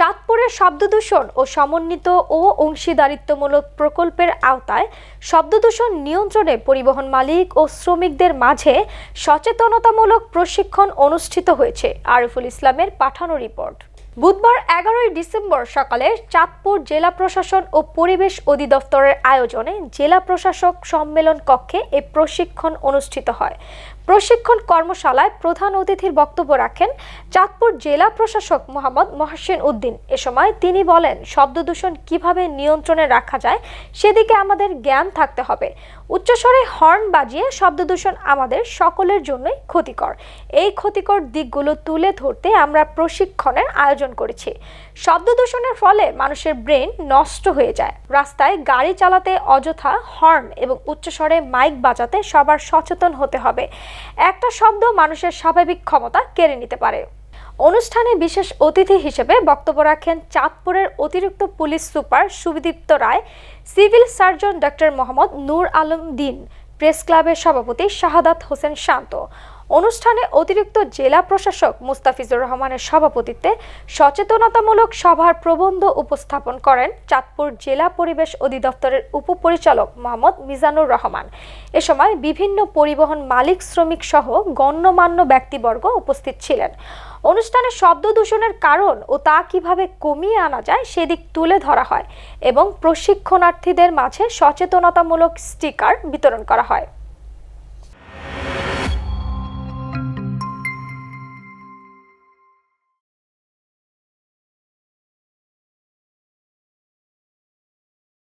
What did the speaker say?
চাঁদপুরের শব্দদূষণ ও সমন্বিত ও অংশীদারিত্বমূলক প্রকল্পের আওতায় শব্দদূষণ নিয়ন্ত্রণে পরিবহন মালিক ও শ্রমিকদের মাঝে সচেতনতামূলক প্রশিক্ষণ অনুষ্ঠিত হয়েছে, আরিফুল ইসলামের পাঠানো রিপোর্ট। বুধবার এগারোই ডিসেম্বর সকালে চাঁদপুর জেলা প্রশাসন ও পরিবেশ অধিদপ্তরের আয়োজনে জেলা প্রশাসক সম্মেলন কক্ষে এ প্রশিক্ষণ অনুষ্ঠিত হয়। প্রশিক্ষণ কর্মশালায় প্রধান অতিথির বক্তব্য রাখেন চাঁদপুর জেলা প্রশাসক মোহাম্মদ মহাসিন উদ্দিন। এ সময় তিনি বলেন, শব্দ দূষণ কীভাবে নিয়ন্ত্রণে রাখা যায় সেদিকে আমাদের জ্ঞান থাকতে হবে। উচ্চস্বরে হর্ন বাজিয়ে শব্দ দূষণ আমাদের সকলের জন্যই ক্ষতিকর। এই ক্ষতিকর দিকগুলো তুলে ধরতে আমরা প্রশিক্ষণের আয়োজন করেছি। শব্দ দূষণের ফলে মানুষের ব্রেন নষ্ট হয়ে যায়। রাস্তায় গাড়ি চালাতে অযথা হর্ন এবং উচ্চস্বরে মাইক বাজাতে সবার সচেতন হতে হবে। একটা শব্দ মানুষের স্বাভাবিক ক্ষমতা কেড়ে নিতে পারে। অনুষ্ঠানে বিশেষ অতিথি হিসেবে বক্তব্য রাখেন চাঁদপুরের অতিরিক্ত police super Subidipta Roy, civil surgeon doctor Mohammad Nur Alam দিন, প্রেস ক্লাবের সভাপতি শাহাদাত হোসেন শান্ত অনুষ্ঠানে অতিরিক্ত জেলা প্রশাসক মুস্তাফিজুর রহমানের সভাপতিত্বে সচেতনতামূলক সভার প্রবন্ধ উপস্থাপন করেন চাঁদপুর জেলা পরিবেশ অধিদপ্তরের উপপরিচালক মোহাম্মদ মিজানুর রহমান। এ সময় বিভিন্ন পরিবহন মালিক, শ্রমিক সহ গণ্যমান্য ব্যক্তিবর্গ উপস্থিত ছিলেন। অনুষ্ঠানে শব্দ দূষণের কারণ ও তা কীভাবে কমিয়ে আনা যায় সেদিক তুলে ধরা হয় এবং প্রশিক্ষণার্থীদের মাঝে সচেতনতামূলক স্টিকার বিতরণ করা হয়।